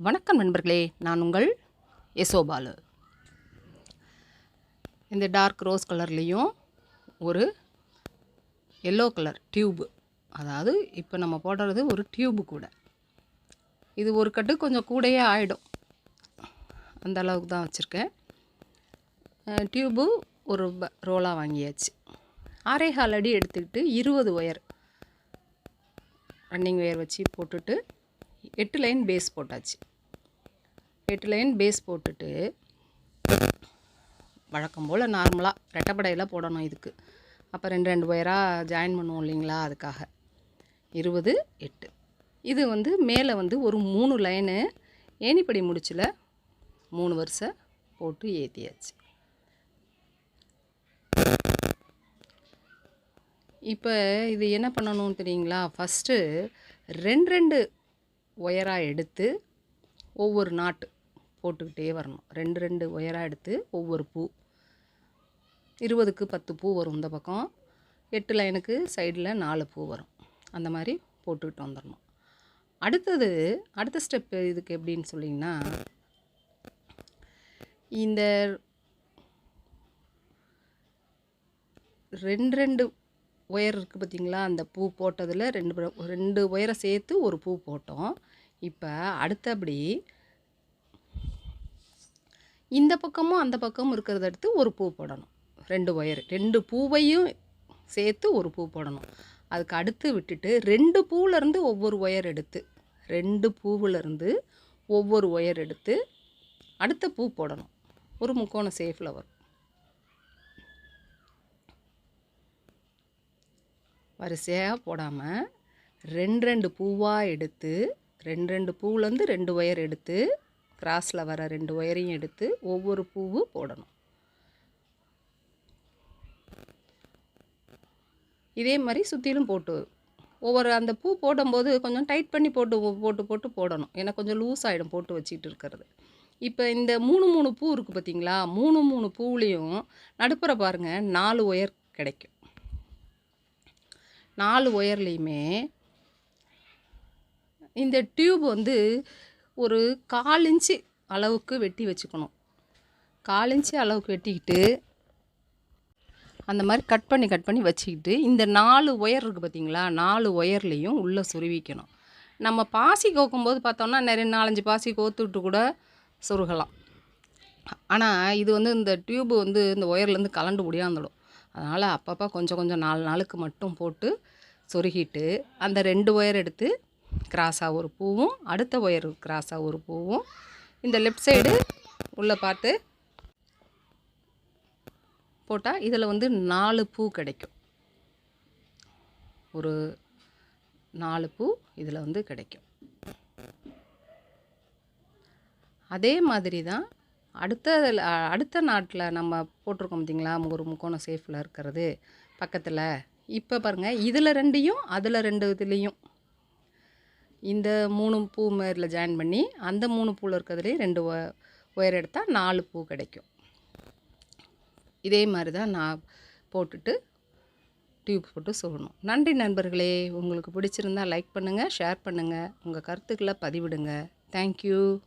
வணக்கம் நண்பர்களே நான் உங்கள் யசோபாலு இந்த டார்க் ரோஸ் கலர்லேயும் ஒரு எல்லோ கலர் டியூபு அதாவது இப்போ நம்ம போடுறது ஒரு டியூபு கூட. இது ஒரு கட்டு கொஞ்சம் கூடயே ஆகிடும் அந்த அளவுக்கு தான் வச்சுருக்கேன். டியூபு ஒரு ரோலாக வாங்கியாச்சு. ஆறே கால் அடி எடுத்துக்கிட்டு இருபது ஒயர் ரன்னிங் ஒயர் வச்சு போட்டுட்டு எட்டு லைன் பேஸ் போட்டாச்சு. எட்டு லைன் பேஸ் போட்டுட்டு வழக்கம் போல் நார்மலாக ரெட்டப்படையில் போடணும் இதுக்கு. அப்போ ரெண்டு ரெண்டு ஒயராக ஜாயின் பண்ணுவோம் இல்லைங்களா அதுக்காக. இருபது எட்டு. இது வந்து மேலே வந்து ஒரு மூணு லைனு ஏணிப்படி முடிச்சில் மூணு வருஷம் போட்டு ஏற்றியாச்சு இப்போ இது என்ன பண்ணணும்னு தெரியுங்களா? ஃபஸ்ட்டு ரெண்டு ரெண்டு ஒயராக எடுத்து ஒவ்வொரு நாட்டு போட்டுக்கிட்டே வரணும். ரெண்டு ரெண்டு ஒயராக எடுத்து ஒவ்வொரு பூ. இருபதுக்கு பத்து பூ வரும் இந்த பக்கம். எட்டு லைனுக்கு சைடில் நாலு பூ வரும். அந்த மாதிரி போட்டுக்கிட்டு வந்துடணும் அடுத்தது அடுத்த ஸ்டெப்பு இதுக்கு எப்படின்னு சொல்லிங்கன்னா இந்த ரெண்டு ரெண்டு ஒயர் இருக்குது பார்த்தீங்களா? அந்த பூ போட்டதில் ரெண்டு ரெண்டு ஒயரை சேர்த்து ஒரு பூ போட்டோம். இப்போ அடுத்தபடி இந்த பக்கமும் அந்த பக்கமும் இருக்கிறத எடுத்து ஒரு பூ போடணும். ரெண்டு ஒயர் ரெண்டு பூவையும் சேர்த்து ஒரு பூ போடணும். அதுக்கு அடுத்து விட்டுட்டு ரெண்டு பூவிலேருந்து ஒவ்வொரு ஒயர் எடுத்து ரெண்டு பூவிலேருந்து ஒவ்வொரு ஒயர் எடுத்து அடுத்த பூ போடணும். ஒரு முக்கோண சேஃபில் வரும். வரிசையாக போடாமல் ரெண்டு ரெண்டு பூவாக எடுத்து ரெண்டு ரெண்டு பூவுலேருந்து ரெண்டு ஒயர் எடுத்து கிராஸில் வர ரெண்டு ஒயரையும் எடுத்து ஒவ்வொரு பூவு போடணும். இதே மாதிரி சுற்றிலும் போட்டு ஒவ்வொரு அந்த பூ போடும்போது கொஞ்சம் டைட் பண்ணி போட்டு போட்டு போட்டு போடணும். ஏன்னா கொஞ்சம் லூஸ் ஆகிடும் போட்டு வச்சுட்டு இருக்கிறது. இப்போ இந்த மூணு மூணு பூ இருக்குது பார்த்தீங்களா மூணு மூணு பூவுலேயும் நடுப்புற பாருங்கள் நாலு ஒயர் கிடைக்கும். நாலு ஒயர்லேயுமே இந்த டியூப் வந்து ஒரு கால் இன்ச்சு அளவுக்கு வெட்டி வச்சுக்கணும். கால் இன்ச்சு அளவுக்கு வெட்டிக்கிட்டு அந்த மாதிரி கட் பண்ணி கட் பண்ணி வச்சுக்கிட்டு இந்த நாலு ஒயர் இருக்குது பார்த்தீங்களா? நாலு ஒயர்லேயும் உள்ளே சுருவிக்கணும். நம்ம பாசி கோக்கும்போது பார்த்தோம்னா நிறைய நாலஞ்சு பாசி கோத்துட்டு கூட சொருகலாம். ஆனால் இது வந்து இந்த டியூப்பு வந்து இந்த ஒயர்லேருந்து கலண்டு முடியாந்துடும் அதனால் அப்பப்போ கொஞ்சம் கொஞ்சம் நாலு நாளுக்கு மட்டும் போட்டு சொருகிட்டு அந்த ரெண்டு ஒயர் எடுத்து கிராஸாக ஒரு பூவும் அடுத்த ஒயர் கிராஸாக ஒரு பூவும் இந்த லெஃப்ட் சைடு உள்ளே பார்த்து போட்டால் இதில் வந்து நாலு பூ கிடைக்கும். ஒரு நாலு பூ இதில் வந்து கிடைக்கும். அதே மாதிரி தான் அடுத்த அடுத்த நாட்டில் நம்ம போட்டிருக்கோம் பார்த்தீங்களா ஒரு முக்கோணம் சேஃபில் இருக்கிறது பக்கத்தில். இப்போ பாருங்கள் இதில் ரெண்டையும் அதில் ரெண்டு இதுலேயும். இந்த மூணு பூ மேரில் ஜாயின் பண்ணி அந்த மூணு பூவில் இருக்கிறதுலேயே ரெண்டு ஒ- ஒயர் எடுத்தால் நாலு பூ கிடைக்கும். இதே மாதிரி தான் நான் போட்டுட்டு டியூப் போட்டு சொல்லணும். நன்றி நண்பர்களே. உங்களுக்கு பிடிச்சிருந்தா லைக் பண்ணுங்கள் ஷேர் பண்ணுங்கள் உங்கள் கருத்துக்களை பதிவிடுங்க. தேங்க்யூ